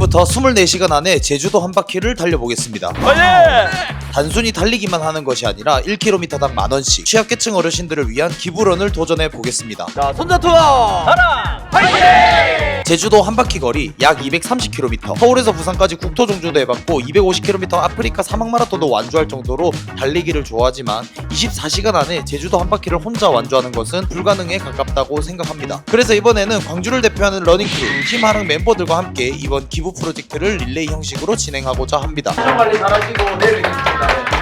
지금부터 24시간 안에 제주도 한 바퀴를 달려보겠습니다. 단순히 달리기만 하는 것이 아니라 1km당 만 원씩 취약계층 어르신들을 위한 기부런을 도전해 보겠습니다. 자 손자 투어 제주도 한 바퀴 거리 약 230km 서울에서 부산까지 국토 종주도 해봤고 250km 아프리카 사막 마라톤도 완주할 정도로 달리기를 좋아하지만 24시간 안에 제주도 한 바퀴를 혼자 완주하는 것은 불가능에 가깝다고 생각합니다. 그래서 이번에는 광주를 대표하는 러닝크루 팀 하랑 멤버들과 함께 이번 기부 프로젝트를 릴레이 형식으로 진행하고자 합니다. 관리 잘하시고 내일 뵙겠습니다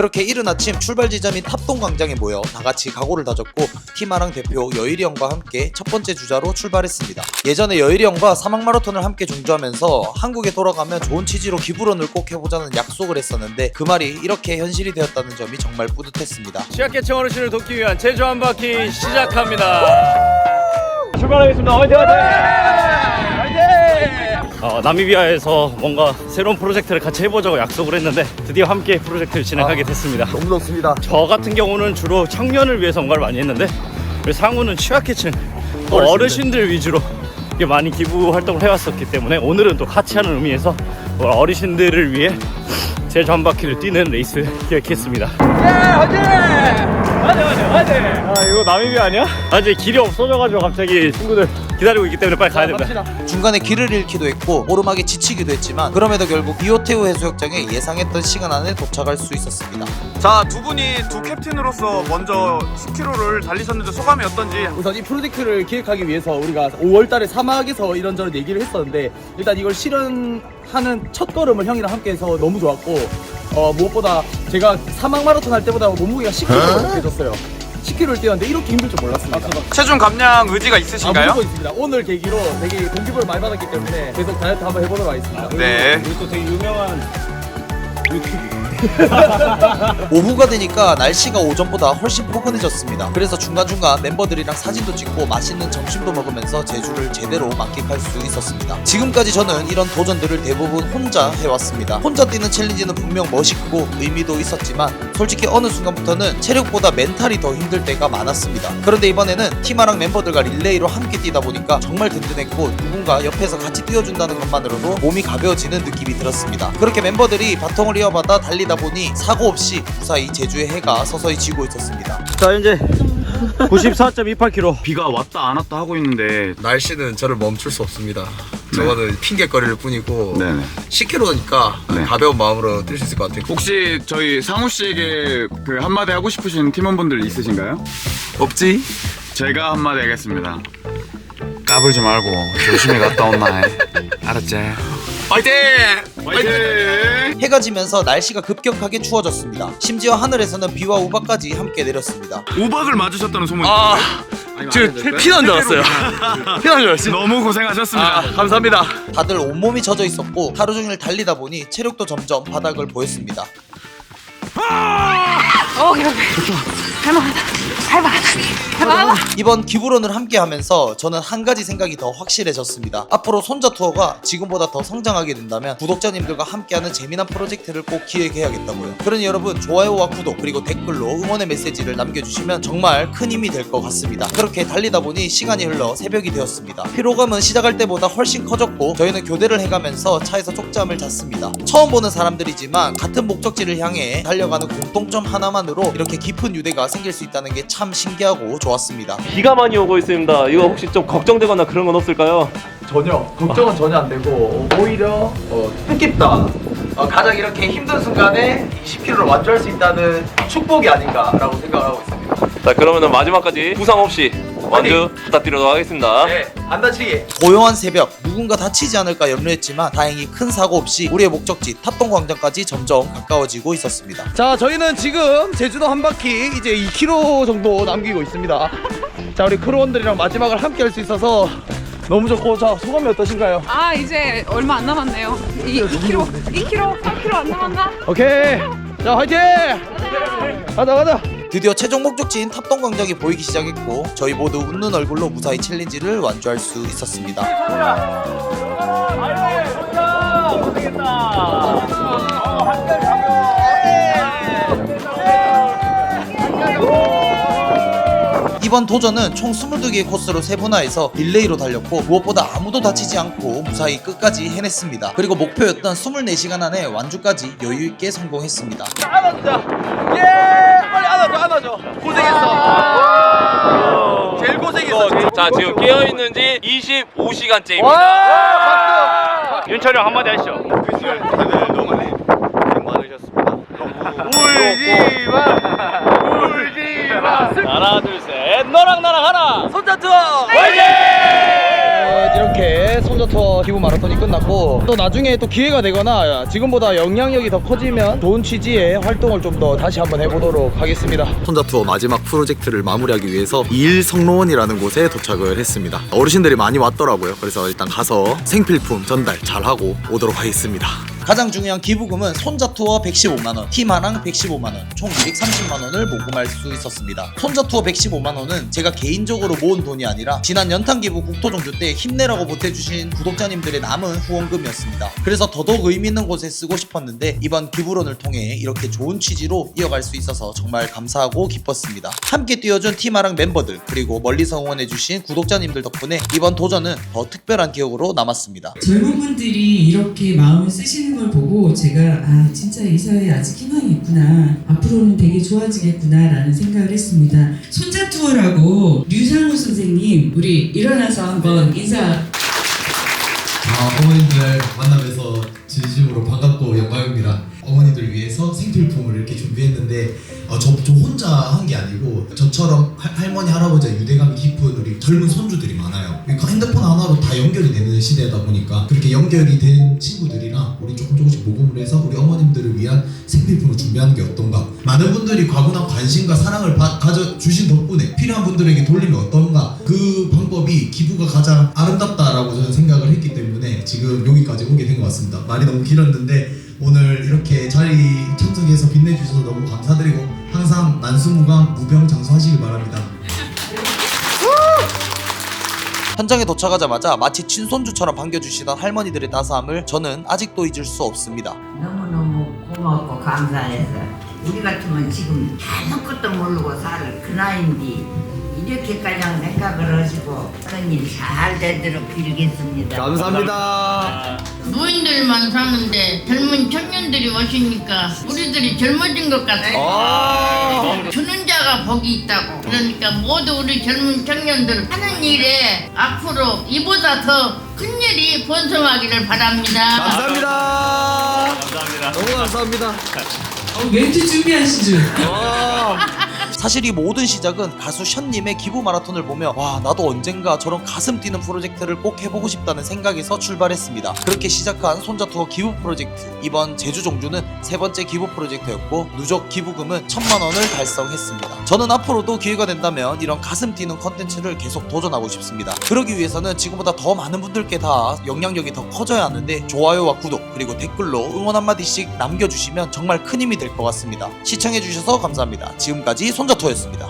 그렇게 이른 아침 출발 지점인 탑동 광장에 모여 다 같이 각오를 다졌고 티마랑 대표 여일이 형과 함께 첫 번째 주자로 출발했습니다. 예전에 여일이 형과 사막 마라톤을 함께 종주하면서 한국에 돌아가면 좋은 취지로 기부런을 꼭 해보자는 약속을 했었는데 그 말이 이렇게 현실이 되었다는 점이 정말 뿌듯했습니다. 취약계층 어르신을 돕기 위한 제주 한 바퀴 시작합니다. 출발하겠습니다. 화이팅 화이팅! 어, 나미비아에서 뭔가 새로운 프로젝트를 같이 해보자고 약속을 했는데 드디어 함께 프로젝트를 진행하게 됐습니다. 너무 좋습니다 저 같은 경우는 주로 청년을 위해서 뭔가를 많이 했는데 우리 상우는 취약계층 또 어르신들 위주로 이렇게 많이 기부 활동을 해왔었기 때문에 오늘은 또 같이 하는 의미에서 어르신들을 위해 제주 한 바퀴를 뛰는 레이스 기획했습니다. 아 이거 나미비아 아니야? 아직 길이 없어져가지고 갑자기 친구들 기다리고 있기 때문에 빨리 가야 됩니다. 중간에 길을 잃기도 했고 오르막에 지치기도 했지만 그럼에도 결국 이오테우 해수욕장에 예상했던 시간 안에 도착할 수 있었습니다. 자, 두 분이 두 캡틴으로서 먼저 10km를 달리셨는데 소감이 어떤지 우선 이 프로젝트를 기획하기 위해서 우리가 5월달에 사막에서 이런저런 얘기를 했었는데 일단 이걸 실현하는 첫 걸음을 형이랑 함께해서 너무 좋았고 어, 무엇보다 제가 사막 마라톤 할 때보다 몸무게가 10kg 넘게 졌어요 10km를 뛰었는데 이렇게 힘들 줄 몰랐습니다. 체중 감량 의지가 아, 있으신가요? 무조건 있습니다. 오늘 계기로 되게 동기부여를 많이 받았기 때문에 계속 다이어트 한번 해보도록 하겠습니다. 네. 그리고 또 되게 유명한 오후가 되니까 날씨가 오전보다 훨씬 포근해졌습니다. 그래서 중간중간 멤버들이랑 사진도 찍고 맛있는 점심도 먹으면서 제주를 제대로 만끽할 수 있었습니다. 지금까지 저는 이런 도전들을 대부분 혼자 해왔습니다. 혼자 뛰는 챌린지는 분명 멋있고 의미도 있었지만 솔직히 어느 순간부터는 체력보다 멘탈이 더 힘들 때가 많았습니다. 그런데 이번에는 티마랑 멤버들과 릴레이로 함께 뛰다 보니까 정말 든든했고 누군가 옆에서 같이 뛰어준다는 것만으로도 몸이 가벼워지는 느낌이 들었습니다. 그렇게 멤버들이 바통을 이어받아 달리다 보니 사고 없이 무사히 제주의 해가 서서히 지고 있었습니다. 자 현재 94.28km 비가 왔다 안 왔다 하고 있는데 날씨는 저를 멈출 수 없습니다. 저거는 핑계거리일 뿐이고 네네. 10km니까 네. 가벼운 마음으로 뛸 수 있을 것 같아요. 혹시 저희 상우 씨에게 그 한마디 하고 싶으신 팀원분들 있으신가요? 없지? 제가 한마디 하겠습니다. 까불지 말고 조심히 갔다 온나 해. 알았지? 파이팅! 화이팅! 해가 지면서 날씨가 급격하게 추워졌습니다. 심지어 하늘에서는 비와 우박까지 함께 내렸습니다. 우박을 맞으셨다는 소문이 아. 지금 피난 줄 알았어요. 피난 줄 알았어요. 너무 고생하셨습니다. 아, 감사합니다. 다들 온몸이 젖어 있었고 하루 종일 달리다 보니 체력도 점점 바닥을 보였습니다. 어, 그래. 할만하다. 할만하다. 할만하다. 이번 기부론을 함께 하면서 저는 한 가지 생각이 더 확실해졌습니다. 앞으로 손자 투어가 지금보다 더 성장하게 된다면 구독자님들과 함께하는 재미난 프로젝트를 꼭 기획해야겠다고요. 그러니 여러분 좋아요와 구독 그리고 댓글로 응원의 메시지를 남겨주시면 정말 큰 힘이 될 것 같습니다. 그렇게 달리다 보니 시간이 흘러 새벽이 되었습니다. 피로감은 시작할 때보다 훨씬 커졌고 저희는 교대를 해가면서 차에서 쪽잠을 잤습니다. 처음 보는 사람들이지만 같은 목적지를 향해 달려가는 공통점 하나만으로 이렇게 깊은 유대가 생길 수 있다는 게참 신기하고 좋았습니다. 비가 많이 오고 있습니다. 이거 혹시 좀 걱정되거나 그런 건 없을까요? 전혀 걱정은 전혀 안 되고 오히려 어, 뜻깊다 어, 가장 이렇게 힘든 순간에 20km를 완주할 수 있다는 축복이 아닌가라고 생각하고 있습니다 자, 그러면은 마지막까지 부상 없이 완주 부탁드리도록 하겠습니다. 네, 안 다치게 고요한 새벽 누군가 다치지 않을까 염려했지만 다행히 큰 사고 없이 우리의 목적지 탑동 광장까지 점점 가까워지고 있었습니다. 자 저희는 지금 제주도 한 바퀴 이제 2km 정도 남기고 있습니다 자 우리 크루원들이랑 마지막을 함께 할 수 있어서 너무 좋고 자 소감이 어떠신가요? 아, 이제 얼마 안 남았네요. 이 2kg, 2kg, 3kg 안 남았나? 오케이 자 화이팅 가자 가자 드디어 최종 목적지인 탑동 광장이 보이기 시작했고 저희 모두 웃는 얼굴로 무사히 챌린지를 완주할 수 있었습니다. 이번 도전은 총 22개의 코스로 세분화해서 릴레이로 달렸고 무엇보다 아무도 다치지 않고 무사히 끝까지 해냈습니다. 그리고 목표였던 24시간 안에 완주까지 여유있게 성공했습니다. 안아주자. 예, 빨리 안아줘, 안아줘. 고생했어. 제일 고생했어. 제일 자 지금 깨어 있는지 25시간째입니다. 와, 윤철이 형 한마디 하시죠. 하나 둘 셋 너랑 나랑 하나 손자 투어. 어, 이렇게 손자 투어 기부 마라톤이 끝났고 또 나중에 또 기회가 되거나 지금보다 영향력이 더 커지면 좋은 취지의 활동을 좀 더 다시 한번 해보도록 하겠습니다. 손자 투어 마지막 프로젝트를 마무리하기 위해서 이일 성로원이라는 곳에 도착을 했습니다. 어르신들이 많이 왔더라고요. 그래서 일단 가서 생필품 전달 잘 하고 오도록 하겠습니다. 가장 중요한 기부금은 손자 투어 115만원, 팀 하랑 115만원, 총 230만원을 모금할 수 있었습니다. 손자 투어 115만원은 제가 개인적으로 모은 돈이 아니라 지난 연탄 기부 국토종주 때 힘내라고 보태주신 구독자님들의 남은 후원금이었습니다. 그래서 더더욱 의미 있는 곳에 쓰고 싶었는데 이번 기부론을 통해 이렇게 좋은 취지로 이어갈 수 있어서 정말 감사하고 기뻤습니다. 함께 뛰어준 팀 하랑 멤버들 그리고 멀리서 응원해주신 구독자님들 덕분에 이번 도전은 더 특별한 기억으로 남았습니다. 젊은 분들이 이렇게 마음을 쓰시는 걸 보고 제가 아 진짜 이 사회에 아직 희망이 있구나 앞으로는 되게 좋아지겠구나라는 생각을 했습니다. 손자 투어라고 류상우 선생님 우리 일어나서 한번 인사 아, 어머님들 만나뵈서 진심으로 반갑고 영광입니다. 어머니들 위해서 생필품을 이렇게 준비했는데 어, 저, 저 혼자 한 게 아니고 저처럼 할, 할머니 할아버지와 유대감이 깊은 우리 젊은 손주들이 많아요. 그러니까 핸드폰 하나로 다 연결이 되는 시대다 보니까 그렇게 연결이 된 친구들이랑 우리 조금 조금씩 모금을 해서 어머님들을 위한 생필품을 준비하는 게 어떤가. 많은 분들이 과분한 관심과 사랑을 바- 가져주신 덕분에 필요한 분들에게 돌리면 어떤가. 그 방법이 기부가 가장 아름답다라고 저는 생각을 했기 때문에 지금 여기까지 오게 된 것 같습니다. 말이 너무 길었는데 오늘 이렇게 자리 참석해서 빛내주셔서 너무 감사드리고 항상 만수무강 무병장수하시길 바랍니다. 현장에 도착하자마자 마치 친손주처럼 반겨주시던 할머니들의 따스함을 저는 아직도 잊을 수 없습니다. 고맙고 감사해서 우리 같으면 지금 아무것도 모르고 살 그 나이인데 이렇게까지 생각을 하시고 하는 일잘 되도록 빌겠습니다. 감사합니다. 노인들만 사는데 젊은 청년들이 오시니까 우리들이 젊어진 것 같아요. 주는 자가 복이 있다고. 그러니까 모두 우리 젊은 청년들 하는 일에 앞으로 이보다 더 큰 일이 번성하기를 바랍니다. 감사합니다. 감사합니다. 너무 감사합니다. 어, 멘트 준비하신 줄 사실 이 모든 시작은 가수 션님의 기부 마라톤을 보며 와 나도 언젠가 저런 가슴 뛰는 프로젝트를 꼭 해보고 싶다는 생각에서 출발했습니다. 그렇게 시작한 손자 투어 기부 프로젝트 이번 제주 종주는 세 번째 기부 프로젝트였고 누적 기부금은 천만 원을 달성했습니다. 저는 앞으로도 기회가 된다면 이런 가슴 뛰는 컨텐츠를 계속 도전하고 싶습니다. 그러기 위해서는 지금보다 더 많은 분들께 다 영향력이 더 커져야 하는데 좋아요와 구독 그리고 댓글로 응원 한마디씩 남겨주시면 정말 큰 힘이 될 것 같습니다. 시청해주셔서 감사합니다. 지금까지 손자 투어였습니다.